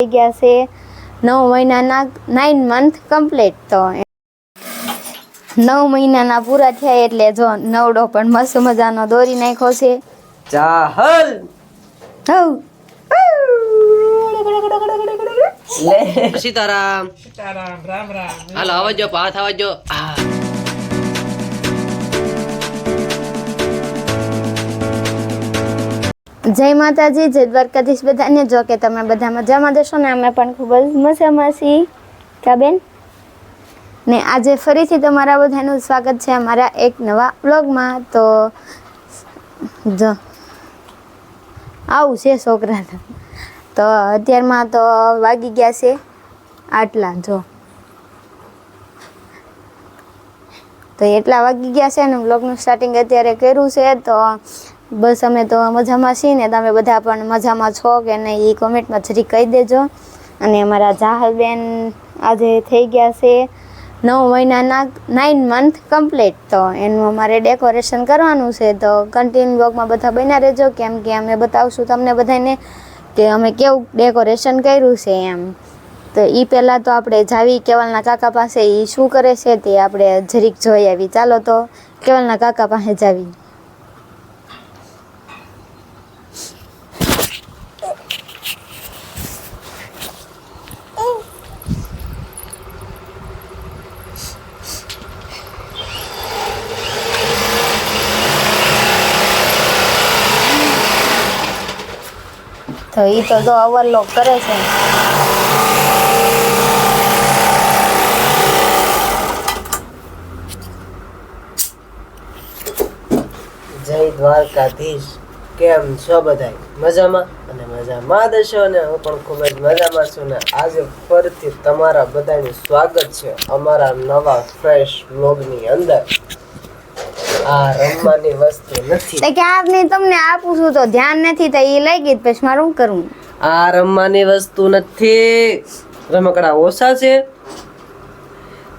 થઈ ગયા છે. નવ મહિનાના નાઇન મંથ કમ્પ્લીટ તો. નવ મહિનાના પૂરા થયા એટલે જો નવડો પણ મસ્ત મજાનો દોરી નાખ્યો છે. ચાહલ હવ. સીતારામ. સીતારામ હાલો આવજો પાથ આવજો. આ. જય માતાજી, જય દ્વારકાધીશ બધાને. જો કે તમે બધા મજામાં જશો ને, અમે પણ ખૂબ જ મજામાં છીએ. કા બેન? ને આજે ફરીથી તમારા બધાનું સ્વાગત છે અમારા એક નવા બ્લોગમાં તો જો, આવું છે છોકરા તો અત્યારમાં તો વાગી ગયા છે આટલા, જો. તો એટલા વાગી ગયા છે અને બ્લોગનું સ્ટાર્ટિંગ અત્યારે કર્યું છે. તો બસ અમે તો મજામાં છીએ ને તમે બધા પણ મજામાં છો કે નહીં એ કોમેન્ટમાં જરી કહી દેજો. અને અમારા જાહલબેન આજે થઈ ગયા છે નવ મહિનાના નાઇન મંથ કમ્પ્લીટ તો એનું અમારે ડેકોરેશન કરવાનું છે, તો કન્ટિન્યુ બ્લોગમાં બધા બન્યા રહેજો. કેમ કે અમે બતાવશું તમને બધાને કે અમે કેવું ડેકોરેશન કર્યું છે એમ. તો એ પહેલાં તો આપણે જાવી કેવલના કાકા પાસે એ શું કરે છે તે આપણે જરીક જોઈ આવી. ચાલો તો કેવલના કાકા પાસે જાવી. તો એ તો જો ઓવરલોક કરે છે. જય દ્વારકાધીશ. કેમ છો બધાય? મજામાં? અને મજામાં જ અને હું પણ ખૂબ જ મજામાં છું ને આજે ફરીથી તમારા બધાનું સ્વાગત છે અમારા નવા ફ્રેશ બ્લોગની અંદર. આ રમવાની વસ્તુ નથી. તો ક્યાંક નહીં તમને આપું છું તો ધ્યાન નથી તો એ લઈ ગઈ પછી મારું શું કરવું આ રમવાની વસ્તુ નથી. રમકડા ઓછા છે.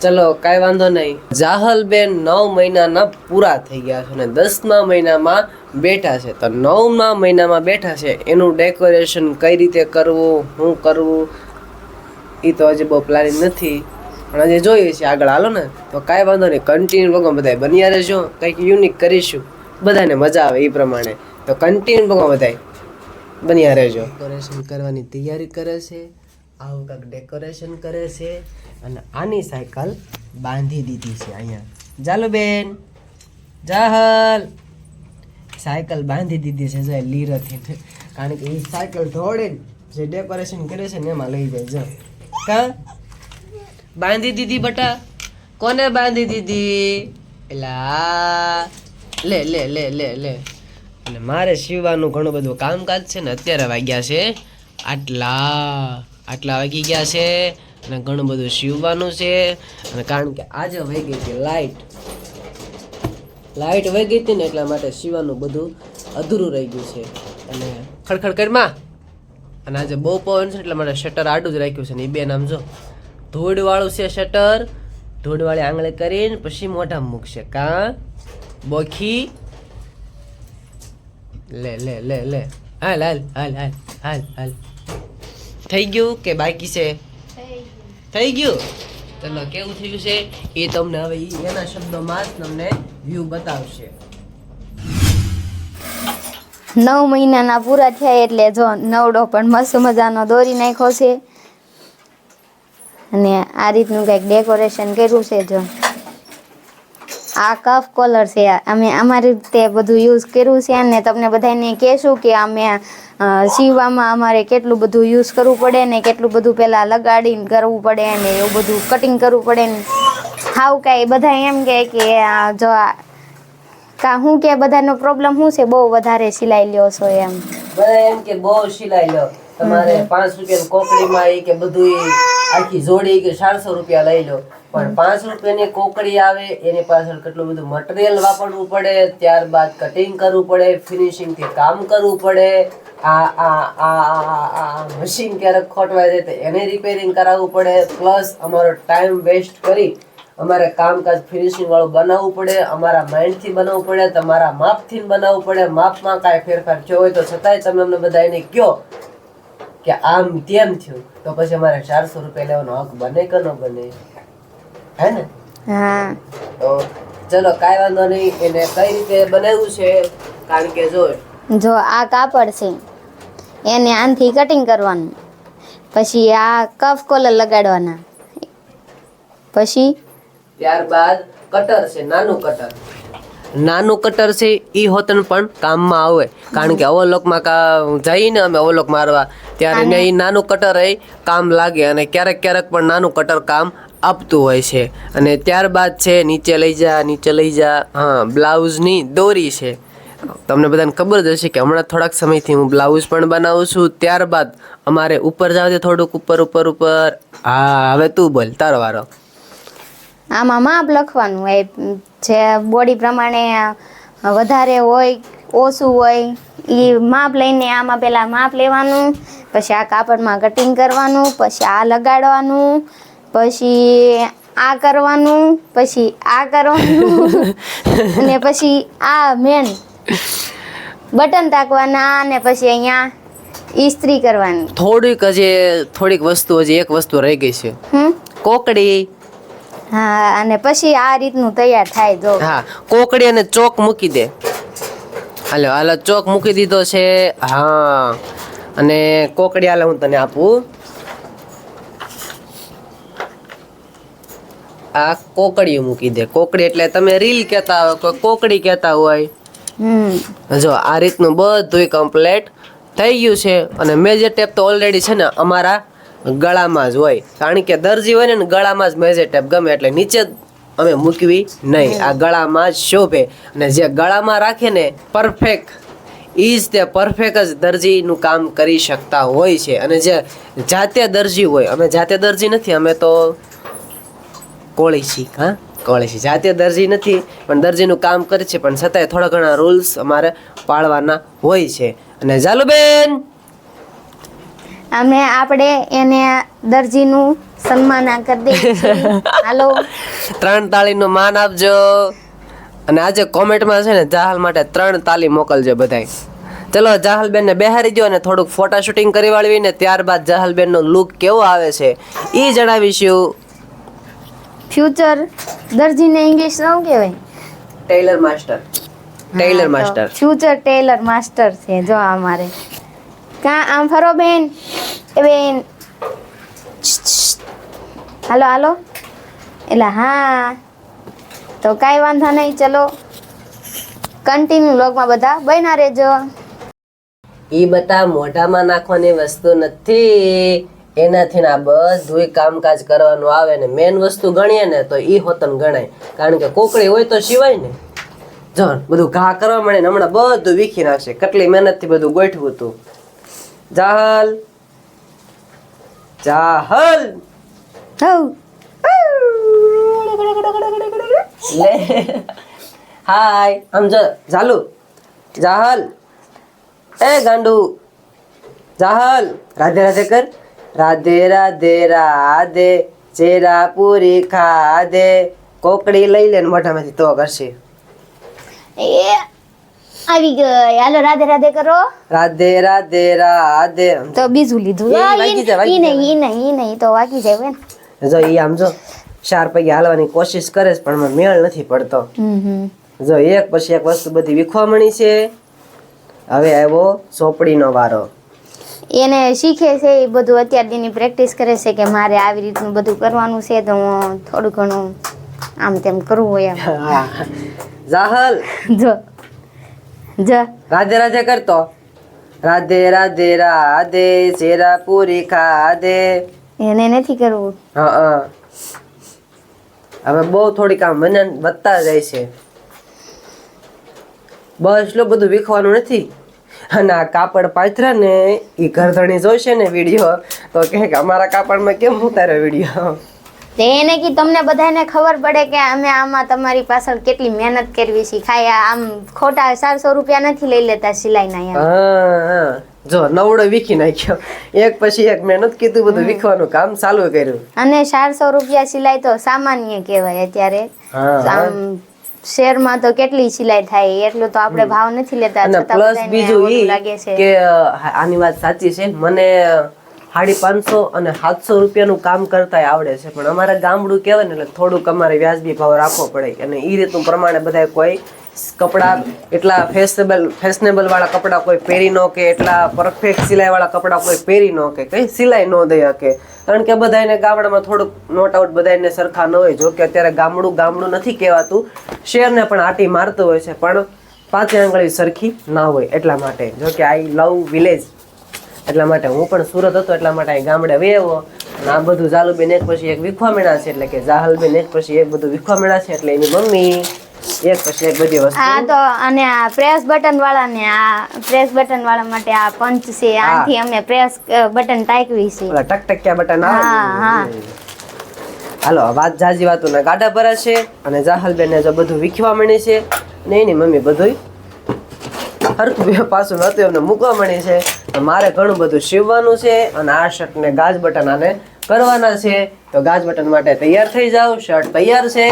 ચલો કાંઈ વાંધો નહીં. જાહલબેન નવ મહિનાના પૂરા થઈ ગયા છે અને દસમા મહિનામાં બેઠા છે. તો નવમા મહિનામાં બેઠા છે. એનું ડેકોરેશન કઈ રીતે કરવું શું કરવું એ તો હજી બહુ પ્લાનિંગ નથી. પણ આજે જોઈએ છીએ આગળ. હાલો ને. તો કાંઈ વાંધો નહીં. કન્ટિન્યુ લોકો બધા બન્યા રહેશો કંઈક યુનિક કરીશું. બધાને મજા આવે એ પ્રમાણે. તો કન્ટિન્યુ લોકો બધાય બન્યા રહેજો. ડેકોરેશન કરવાની તૈયારી કરે છે. આવું કાંઈક ડેકોરેશન કરે છે. અને આની સાયકલ બાંધી દીધી છે અહીંયા. ચાલો બેન. જાહલ સાયકલ બાંધી દીધી છે જો લીરથી. કારણ કે એ સાયકલ દોડે જે ડેકોરેશન કરે છે ને એમાં લઈ જાય. જો. કા? બાંધી દીધી બટા. કોને બાંધી દીધી? એલા. લે લે લે લે લે. અને મારે સીવવાનું ઘણું બધું કામકાજ છે ને અત્યારે વાગ્યા છે. આટલા આટલા વાગી ગયા છે. અને ઘણું બધું સીવવાનું છે. અને કારણ કે આજે વહી ગઈ હતી લાઈટ. લાઈટ વહી ગઈ હતી ને એટલા માટે સીવાનું બધું અધૂરું રહી ગયું છે. અને ખડખડ કરમાં અને આજે બહુ પવન છે, એટલા માટે શટર આડું જ રાખ્યું છે ને એ બે નામ જો. ધૂળવાળું છે શટર. ધૂળવાળી આંગળે કરીને પછી મોઢામાં મૂકશે. કાં? બોખી. લે લે લે લે. હાલ હાલ હાલ હાલ હાલ હાલ. થઈ ગયું કે બાકી છે? થઈ ગયું. ચલો, કેવું થયું છે? એ તમને હવે એના શબ્દોમાં જ તમને વ્યૂ બતાવશે. નવ મહિનાના પૂરા થયા એટલે જો નવડો પણ મસ્ત મજાનો દોરી નાખ્યો છે. અને આ રીતનું કંઈક ડેકોરેશન કર્યું છે જો. આ કફ કોલર છે. અમે અમારી રીતે બધું યુઝ કર્યું છે અને તમને બધાને કહેશું કે અમે સીવવામાં અમારે કેટલું બધું યુઝ કરવું પડે ને કેટલું બધું પહેલાં લગાડીને કરવું પડે ને એવું બધું કટિંગ કરવું પડે ને. હાવ કાંઈ બધા એમ કહે કે જો કા હું કે બધાનો પ્રોબ્લેમ શું છે? બહુ વધારે સિલાઈ લ્યો છો એમ. બધા એમ કે બહુ સિલાઈ લો તમારે પાંચ રૂપિયા કોકડીમાં એ કે બધું આખી જોડી કે ચારસો રૂપિયા લઈ લો. પણ પાંચ રૂપિયાની કોકડી આવે એની પાછળ કેટલું બધું મટીરિયલ વાપરવું પડે ત્યારબાદ કટિંગ કરવું પડે ફિનિશિંગથી કામ કરવું પડે. આ આ આ આ મશીન ક્યારેક ખોટવાય જાય તો એને રિપેરિંગ કરાવવું પડે. પ્લસ અમારો ટાઈમ વેસ્ટ કરી અમારે કામકાજ ફિનિશિંગ વાળું બનાવવું પડે અમારા માઇન્ડથી બનાવવું પડે તમારા માપથી બનાવવું પડે. માપમાં કાંઈ ફેરફાર થયો હોય તો છતાંય તમે અમને બધા એને કહો. કે આમ તેમ થયું તો પછી અમારે ચારસો રૂપિયા લેવાનો હક બને કે ન બને? હે ને? હા. તો ચલો કાંઈ વાંધો નહીં એને કઈ રીતે બનાવ્યું છે? કારણ કે જો જો આ કાપડ છે. એને આનથી કટિંગ કરવાનું. પછી આ કફ કોલર લગાડવાના. પછી? ત્યારબાદ કટર છે નાનું કટર નાનું કટર છે એ હોતન પણ કામમાં આવે. કારણ કે અવલોકમાં કા જઈને અમે અવલોક મારવા. ત્યારે ને એ નાનું કટર એ કામ લાગે અને ક્યારેક ક્યારેક પણ નાનું કટર કામ આપતું હોય છે. અને ત્યારબાદ છે નીચે લઈ જા નીચે લઈ જા. હા બ્લાઉઝની દોરી છે. તમને બધાને ખબર જ હશે કે હમણાં થોડાક સમયથી હું બ્લાઉઝ પણ બનાવું છું. ત્યારબાદ અમારે ઉપર જાવ થોડુંક ઉપર ઉપર ઉપર. હા હવે તું બોલ તારો વારો. આમાં માપ લખવાનું એ જે બોડી પ્રમાણે વધારે હોય ઓછું હોય એ માપ લઈને આમાં પહેલાં માપ લેવાનું પછી આ કાપડમાં કટિંગ કરવાનું પછી આ લગાડવાનું પછી આ કરવાનું પછી આ કરવાનું અને પછી આ મેન બટન તાકવાના અને પછી અહીંયા ઇસ્ત્રી કરવાની. થોડીક હજી થોડીક વસ્તુ હજી એક વસ્તુ રહી ગઈ છે. કોકડી. હા અને પછી આ રીતનું તૈયાર થાય જો. હા કોકડી અને ચોક મૂકી દે. હાલો હાલો ચોક મૂકી દીધો છે. હા અને કોકડી હાલે હું તને આપું. આ કોકડી મૂકી દે. કોકડી એટલે તમે રીલ કહેતા હોય કોઈ કોકડી કહેતા હોય. જો આ રીતનું બધું કમ્પ્લેટ થઈ ગયું છે. અને મેજર ટેપ તો ઓલરેડી છે ને અમારા ગળામાં જ હોય. કારણ કે દરજી હોય ને ગળામાં જ મેજર ટેપ ગમે એટલે નીચે જ અમે મૂકવી નહીં. આ ગળામાં જ શોભે. અને જે ગળામાં રાખે ને પરફેક્ટ ઈજ તે પરફેક્ટ જ દરજીનું કામ કરી શકતા હોય છે. અને જે જાતે દરજી હોય, અમે જાતે દરજી નથી, અમે તો કોળી છીએ, હા? કોળી છીએ. જાતે દરજી નથી, પણ દરજીનું કામ કરે છે. પણ છતાંય થોડા ઘણા રૂલ્સ અમારે પાળવાના હોય છે. અને જાલુબેન અમે આપણે એને દરજીનું સન્માન કરી દઈએ હાલો. ત્રણ તાળીનું માન આપજો. અને આજે કોમેન્ટમાં છે ને જાહલ માટે ત્રણ તાલી મોકલજો બધાય. ચલો જાહલબેનને બેહારી દો અને થોડુંક ફોટા શૂટિંગ કરી વાળવી ને ત્યારબાદ જાહલબેનનો લુક કેવો આવે છે એ જણાવીશું. ફ્યુચર દરજીને ઇંગ્લિશ શું કહેવાય? Tailor master tailor master future tailor master છે જો અમારે. કા આમ ફરો બેન. એ બેન હાલો હાલો. એટલે હા. તો કાંઈ વાંધો નહીં, ચલો. કન્ટિન્યુ લોગમાં બધા બન્યા રહેજો. એ બધા મોઢામાં નાખવાની વસ્તુ નથી. એનાથી ના બધું કામકાજ કરવાનું આવે ને મેન વસ્તુ ગણીએ ને તો ઈ હોતન ગણાય. કારણ કે કોકડી હોય તો સિવાય ને. જો, બધું ઘા કરવા મળે ને હમણાં બધું વીખી નાખશે. કેટલી મહેનતથી બધું ગોઠવું હતું જાહલ. જાહલ. હવ લે. હાય આમ જો ઝાલુ. જાહલ. એ ગાંડુ. જાહલ. રાધે રાધે કર. રાધે રાધે રાધે ચેરા પૂરી ખાધે. કોકડી લઈ લે ને મોઢામાંથી તો કરશે. એ આવી ગઈ. હાલો રાધે રાધે કરો. રાધે રાધે રાધે. તો બીજું લીધું. ઈ- નહીં ઈ નહીં ઈ નહીં તો વાગી જાય ને જો ઈ આમ જો ચાર પૈકી હાલવાની કોશિશ કરે છે પણ મેળ નથી પડતો. જો એક પછી એક વસ્તુ બધી વીખવા મળી છે. હવે આવ્યો ચોપડીનો વારો. એને શીખે છે એ બધું અત્યાર દીની પ્રેક્ટિસ કરે છે કે મારે આવી રીતનું બધું કરવાનું છે તો હું થોડું ઘણું આમ તેમ કરવું હોય જાહલ. એમ જો. જો. રાધે રાધે કરતો. રાધે રાધે રાધે શેરા પૂરી ખાધે. એને નથી કરવું. હા હા. હવે બહુ થોડીક આમ મને વધતા જાય છે. બસ એટલું બધું વીખવાનું નથી. અને આ કાપડ પાથરા ને એ ઘરધણી જોશે ને વીડિયો તો કે અમારા કાપડમાં કેમ ઉતાર્યો વીડિયો? તે એને કે તમને બધાને ખબર પડે કે અમે આમાં તમારી પાછળ કેટલી મહેનત કરવી છે. ખાય આમ ખોટા ચારસો રૂપિયા નથી લઈ લેતા સિલાઈના ના હા જો નવડો વીખી નાખ્યો. એક પછી એક મહેનત કીધું બધું વીખવાનું કામ ચાલુ કર્યું. અને ચારસો રૂપિયા સિલાઈ તો સામાન્ય કહેવાય અત્યારે. આમ શેરમાં તો કેટલી સિલાઈ થાય એટલું તો આપણે ભાવ નથી લેતા. પ્લસ બીજું લાગે છે. કે આની વાત સાચી છે. મને સાડી પાંચસો અને સાતસો રૂપિયાનું કામ કરતાંય આવડે છે. પણ અમારે ગામડું કહેવાય ને એટલે થોડુંક અમારે વ્યાજબી ભાવ રાખવો પડે. અને એ રીતનું પ્રમાણે બધા કોઈ કપડાં એટલા ફેશનેબલ ફેશનેબલ વાળા કપડાં કોઈ પહેરી ન કે, એટલા પરફેક્ટ સિલાઈ વાળા કપડાં કોઈ પહેરી ન કે, કઈ સિલાઈ ન દઈ શકે. કારણ કે બધાને ગામડામાં થોડુંક નોટ આઉટ બધાને સરખા ન હોય. જો કે અત્યારે ગામડું ગામડું નથી કહેવાતું. શહેરને પણ આટી મારતું હોય છે. પણ પાંચે આંગળી સરખી ના હોય એટલા માટે. જો કે આઈ લવ વિલેજ એટલા માટે હું પણ સુરત હતો એટલા માટે અહીં ગામડે વેવો આ બધું જાલુબેન એક પછી એક વિખવા મેળા છે એટલે કે જાહલબેન એક પછી એક બધું વિખવા મેળા છે એટલે એની મમ્મી એક પછી એક બધી વસ્તુ. હા તો અને આ પ્રેસ બટન વાળા ને આ પ્રેસ બટન વાળા માટે આ પંચ છે આથી અમે પ્રેસ બટન ટાઈકવી છે. ઓલા ટકટક્યા બટન હા, આવે? હા. હાલો વાત જાજી વાતું ના ગાડા ભરા છે અને જાહલબેન ને જો બધું વિખવા મળી છે ને એની મમ્મી બધું હરકું બે પાછું નતું એમને મૂકવા મળી છે. તો મારે ઘણું બધું સીવવાનું છે અને આ શર્ટ ને ગાજ બટન આને કરવાના છે. તો ગાજ બટન માટે તૈયાર થઈ જાઓ, શર્ટ તૈયાર છે.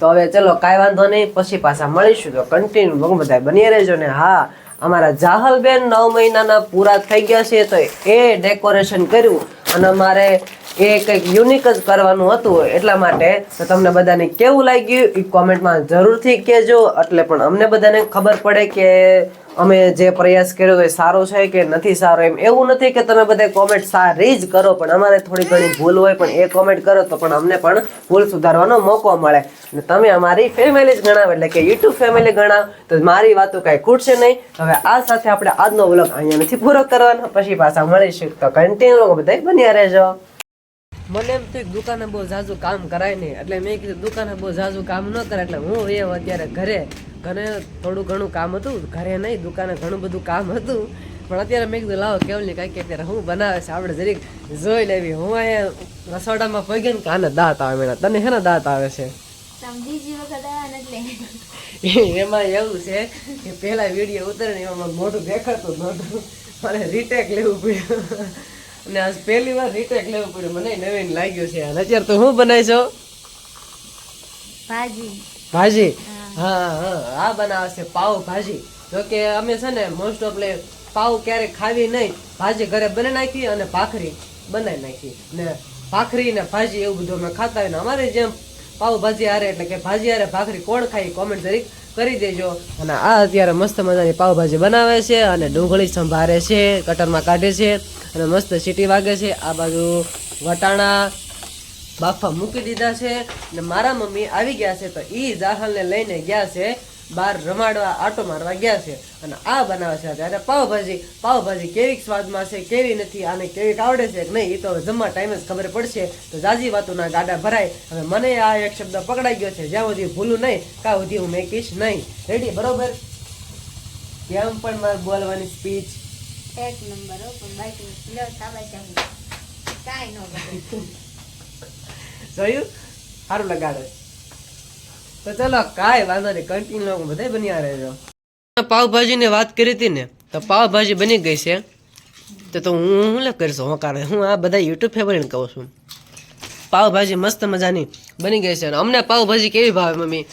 તો હવે ચલો, કાંઈ વાંધો નહીં, પછી પાછા મળીશું. તો કન્ટિન્યુ બધા બની રહેજો ને. હા, અમારા જાહલબેન નવ મહિનાના પૂરા થઈ ગયા છે, તો એ ડેકોરેશન કર્યું અને અમારે એ કંઈક યુનિક જ કરવાનું હતું એટલા માટે તો તમને બધાને કેવું લાગ્યું? એ કોમેન્ટમાં જરૂરથી કહેજો. એટલે પણ અમને બધાને ખબર પડે કે અમે જે પ્રયાસ કર્યો એ સારો છે કે નથી સારો એમ. એવું નથી કે તમે બધા કોમેન્ટ સારી જ કરો, પણ અમારે થોડી ઘણી ભૂલ હોય, પણ એ કોમેન્ટ કરો તો પણ અમને પણ ભૂલ સુધારવાનો મોકો મળે. અને તમે અમારી ફેમિલી જ ગણાવ, એટલે કે યુટ્યુબ ફેમિલી ગણાવ, તો મારી વાતો કાંઈ ખૂટશે નહીં. હવે આ સાથે આપણે આજનો વ્લોગ અહીંયા નથી પૂરો કરવાનો. પછી પાછા મળીશું. તો કન્ટિન્યુ બધા બન્યા રહેજો. મને એમ થયું દુકાને બહુ ઝાઝુ કામ કરાય નહીં. એટલે મેં કીધું, દુકાને બહુ ઝાઝું કામ ન કરે એટલે હું એ અત્યારે ઘરે ઘરે થોડું ઘણું કામ હતું ઘરે નહીં દુકાને ઘણું બધું કામ હતું. પણ અત્યારે મેં કીધું લાવો કેવું નહીં કાંઈક અત્યારે હું બનાવે છે આપણે જરીક જોઈ લેવી હું અહીંયા રસોડામાં પગી ને કાને દાંત આવે મેળા. તને હેના દાંત આવે છે? એમાં એવું છે કે પહેલા વીડિયો ઉતરે ને એમાં મોઢું દેખાતું નહોતું. મારે રીટેક લેવું પડ્યું. અને આજ પહેલી વાર રીટેક લેવું પડ્યું. મને નવીન લાગ્યું છે. અને અત્યારે તો હું બનાવીશો ભાજી. ભાજી? હા હા, આ બનાવશે પાવ ભાજી. જો કે અમે છે ને મોસ્ટ ઓફ લે પાવ ક્યારે ખાવી નહીં. ભાજી ઘરે બની નાખી અને ભાખરી બનાવી નાખી ને ભાખરી ને ભાજી એવું બધું અમે ખાતા હોય ને અમારે જેમ પાવ ભાજી હારે એટલે કે ભાજી હારે ભાખરી કોણ ખાઈ કોમેન્ટ જરીક કરી દેજો. અને આ અત્યારે મસ્ત મજાની પાવભાજી બનાવે છે અને ડુંગળી સંભારે છે કટરમાં કાઢે છે અને મસ્ત સીટી વાગે છે. આ બાજુ વટાણા બાફા મૂકી દીધા છે ને મારા મમ્મી આવી ગયા છે તો એ જાહલને લઈને ગયા છે બહાર રમાડવા, આટો મારવા ગયા છે. અને આ બનાવે છે ત્યારે પાવભાજી. પાવભાજી કેવી સ્વાદમાં છે, કેવી નથી, આને કેવી આવડે છે કે નહીં એ તો જમવા ટાઈમે જ ખબર પડશે. તો જાજી વાતોના ગાડા ભરાય. હવે મને આ એક શબ્દ પકડાઈ ગયો છે, જ્યાં સુધી ભૂલું નહીં કાં સુધી હું મેકીશ નહીં. રેડી બરોબર? કેમ પણ મારે બોલવાની સ્પીચ એક નંબર કાંઈ ન જોયું? સારું લગાડે. તો ચલો કાંઈ વાંધો નહીં કન્ટિન્યુ બધા બન્યા રહેજો. પાવભાજીની વાત કરી હતી ને તો પાવભાજી બની ગઈ છે. તો તો હું હું લે કરીશું? હું કારણ હું આ બધા યુટ્યુબ ફેવરિટ કહું છું. પાવભાજી મસ્ત મજાની બની ગઈ છે. અને અમને પાવભાજી કેવી ભાવે મમ્મી?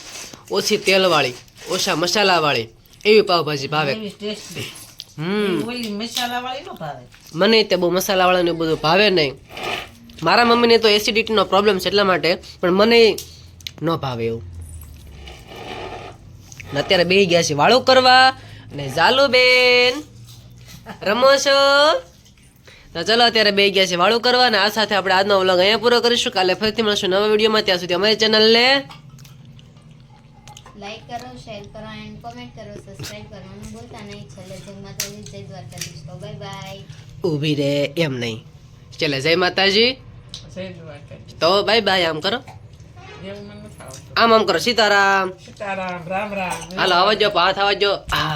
ઓછી તેલવાળી ઓછા મસાલાવાળી એવી પાવભાજી ભાવે. હમ. મને તે બહુ મસાલાવાળાને બધું ભાવે નહીં. મારા મમ્મીને તો એસિડિટીનો પ્રોબ્લેમ છે એટલા માટે પણ મને ન ભાવે એવું. ને અત્યારે બે ગયા છે વાળું કરવા અને ઝાલુ બેન રમો છો તો ચલો અત્યારે બે ગયા છે વાળું કરવા ને આ સાથે આપણે આજનો વ્લોગ અહીંયા પૂરો કરીશું. કાલે ફરીથી મળશું નવા વિડીયોમાં. ત્યાં સુધી અમારી ચેનલને લાઈક કરો શેર કરો એન્ડ કોમેન્ટ કરો સબસ્ક્રાઇબ કરવાનું ભૂલતા નહીં. છેલ્લે જય માતાજી જય દ્વારકાધીશ. તો બાય બાય ઊભી રે એમ નહીં. ચાલે જય માતાજી. તો બાય બાય આમ કરો. આમ આમ કરો સીતારામ. રામ રામ. હાલો આવજો હાથ આવજો